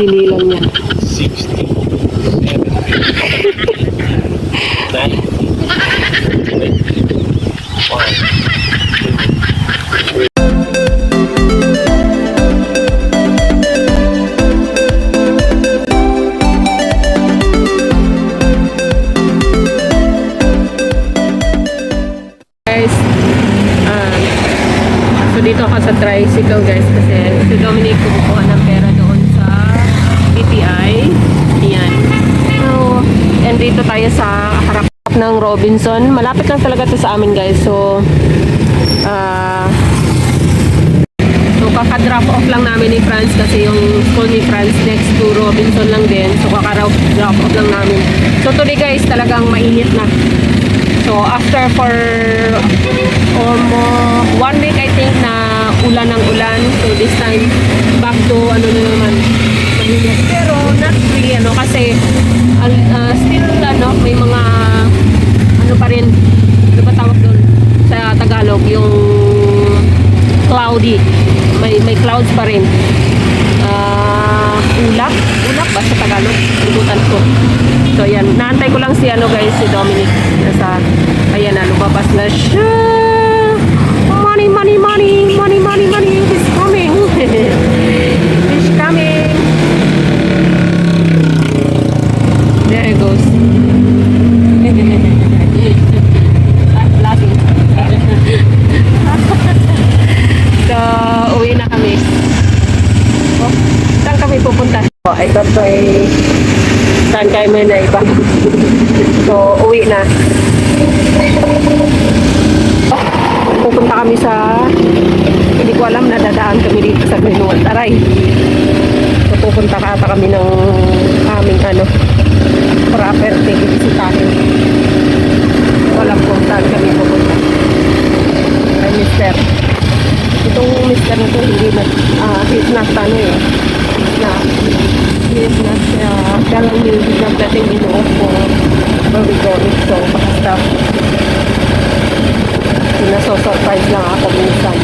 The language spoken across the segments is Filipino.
Bili lang yan. 60, 70, 90, 1, Guys, ah, so dito ako sa tricycle guys kasi si Dominic kumukuha ng pera doon sa BPI. Ayan. So, and dito tayo sa harap ng Robinson. Malapit lang talaga to sa amin guys. So, ah, So kaka-drop off lang namin ni Franz kasi yung school ni Franz next to Robinson lang din. So kaka-drop off lang namin. So today guys talagang mainit na. So after for almost one week I think na ulan ng ulan. So this time back to ano na naman mainit. Pero not really ano kasi ah, still ano may mga ano pa rin ano ba tawag doon sa Tagalog yung cloudy. May may clouds pa rin. Ah, ulap, ulap ba sa Tagalog? Libutan ko. So yan, naantay ko lang si ano guys, si Dominic. Nasa ayan na lumabas na siya. Money, money, money, money, money, money. He's coming. He's coming. There he goes. Ah, laughing. So, uwi na kami. Oh, saan pupunta? Oh, ito to ay saan kami na iba. So, uwi na. Oh, pupunta kami sa hindi ko alam na dadaan kami dito sa Greenwald. Aray. So, pupunta ka ata kami ng aming ano property bisitahin. Walang kung saan kami pupunta. Ay, mister itong mister na to hindi na uh, he's not ano eh uh, telling me he's not letting me know for where we going so basta sinaso-surprise lang ako minsan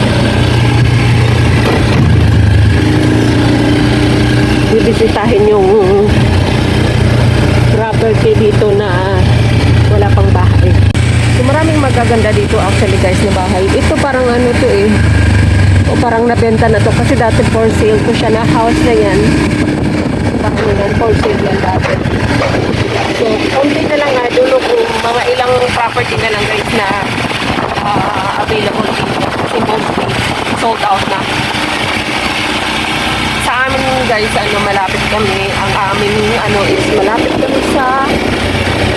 bibisitahin yung property dito na wala pang bahay So, maraming magaganda dito actually guys na bahay. Ito parang ano to eh. O parang nabenta na to kasi dati for sale ko siya na house na yan. Parang yan, for sale yan dati. So, konti na lang nga dulo kung mga ilang property na lang guys na ah, available dito. Kasi mostly sold out na. Sa amin guys, ano, malapit kami. Ang amin ano is malapit kami sa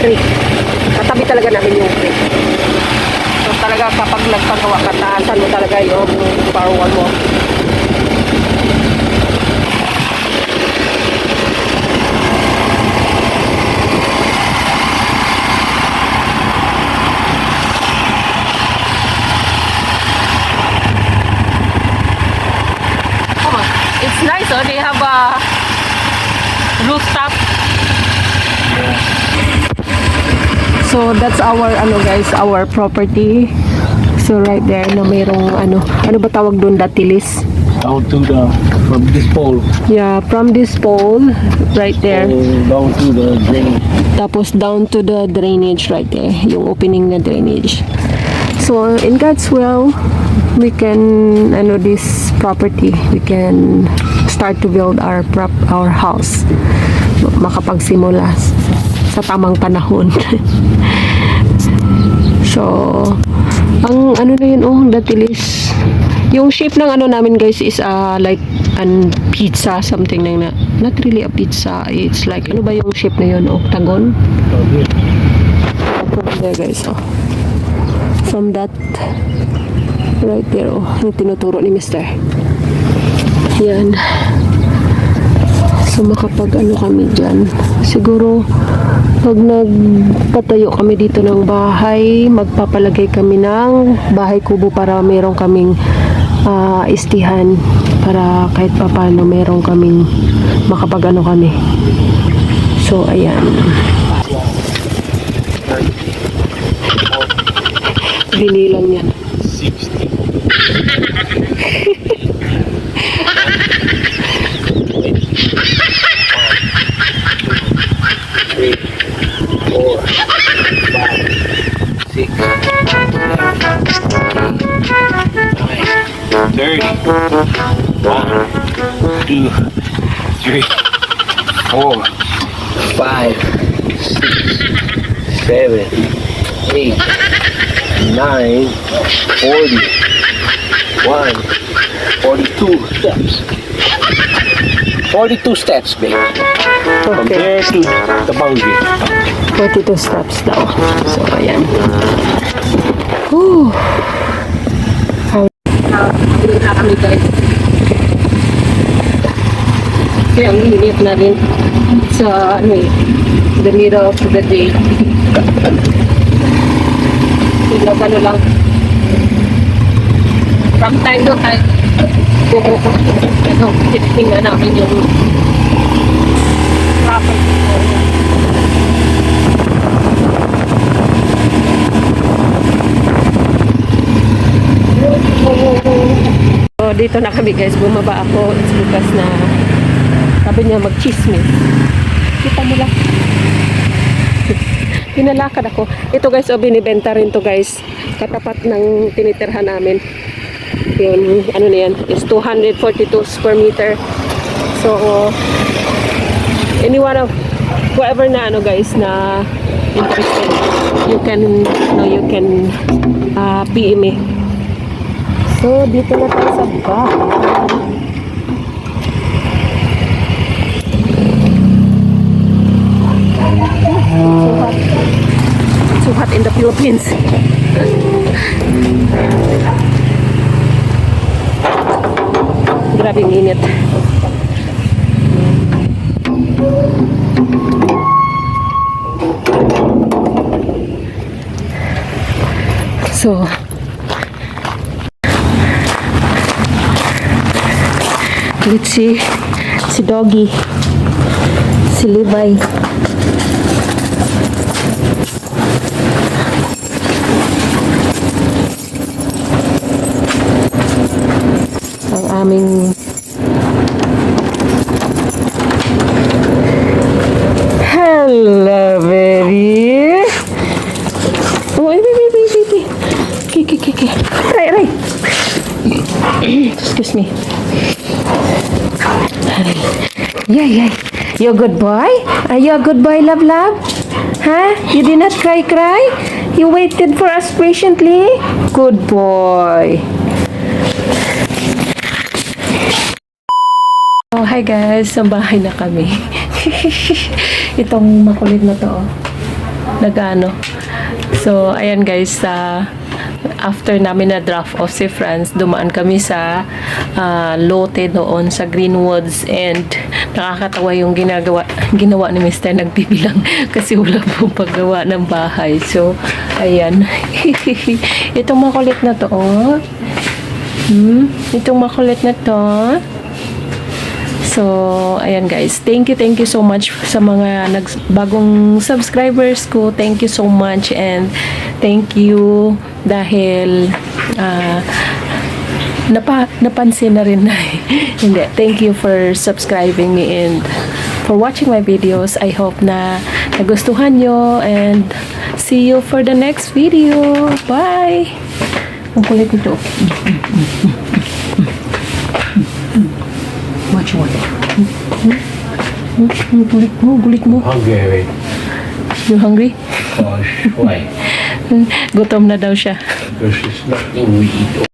creek. Katabi talaga namin yung creek. So talaga kapag nagpagawa ka, mo talaga yung power mo. Oh, it's nice, oh. They have a rooftop So that's our ano guys, our property. So right there na mayroong ano, ano ba tawag doon datilis? down to the, from this pole, Yeah, from this pole right there. uh, down to the drain. Tapos down to the drainage right there, yung opening na drainage. So in God's will, we can ano this property, we can start to build our prop our house. Makapagsimula sa tamang panahon. so, ang ano na yun, oh, datilis. Yung shape ng ano namin guys is uh, like an pizza, something that. Not really a pizza, it's like, ano ba yung shape na yun, octagon? From there guys, oh. From that, Right there, oh. Yung tinuturo ni Mr. Yan. So, makapag ano kami dyan. Siguro, pag nagpatayo kami dito ng bahay, magpapalagay kami ng bahay kubo para meron kaming uh, istihan para kahit papano meron kaming makapag ano kami. So, ayan. Binilang niya. 30. One, two, three, four, five, six, seven, eight. Nine, forty. One, forty-two steps. Forty-two steps, babe. Okay. there to the boundary. 42 steps daw. So, ayan. Whew. Kami guys. Kasi ang init na rin sa ano eh, the middle of the day. Tingnan ano lang. From time to time. Ano, tingnan namin yung traffic. So, dito na kami guys, bumaba ako. It's na sabi niya mag-chismis. Kita mo lang. Pinalakad ako. Ito guys, o binibenta rin to guys. Katapat ng tinitirhan namin. Yun, ano na yan, is 242 square meter. So, anyone of, whoever na ano guys, na interested, you can, no, you can uh, PM me. So, dito na tayo sa bahay. So hot. In the Philippines. Grabe ang init. So, let's see si Doggy, si Levi. Ang aming Hello, baby. Oh, baby, baby, baby. Kiki, kiki. Aray, aray. Excuse me. Yeah, yeah. You a good boy? Are you a good boy, love, love? Huh? You did not cry, cry? You waited for us patiently? Good boy. Oh, hi guys. Sa bahay na kami. Itong makulit na to. oh. Nagano. So, ayan guys. sa after namin na draft off si Franz, dumaan kami sa ah, lote doon sa Greenwoods and nakakatawa yung ginagawa ginawa ni Mr. nagbibilang kasi wala pong paggawa ng bahay. So, ayan. Itong makulit na to, oh. Hmm? Itong makulit na to. So, ayan guys. Thank you, thank you so much sa mga nags bagong subscribers ko. Thank you so much and thank you dahil ah, napa, napansin na rin na hindi. Thank you for subscribing me and for watching my videos. I hope na nagustuhan nyo and see you for the next video. Bye! Ang kulit nito. Watch what? Gulit mo, gulit mo. Hungary. You hungry? Gosh, why? Gutom na daw siya. Because it's nothing we eat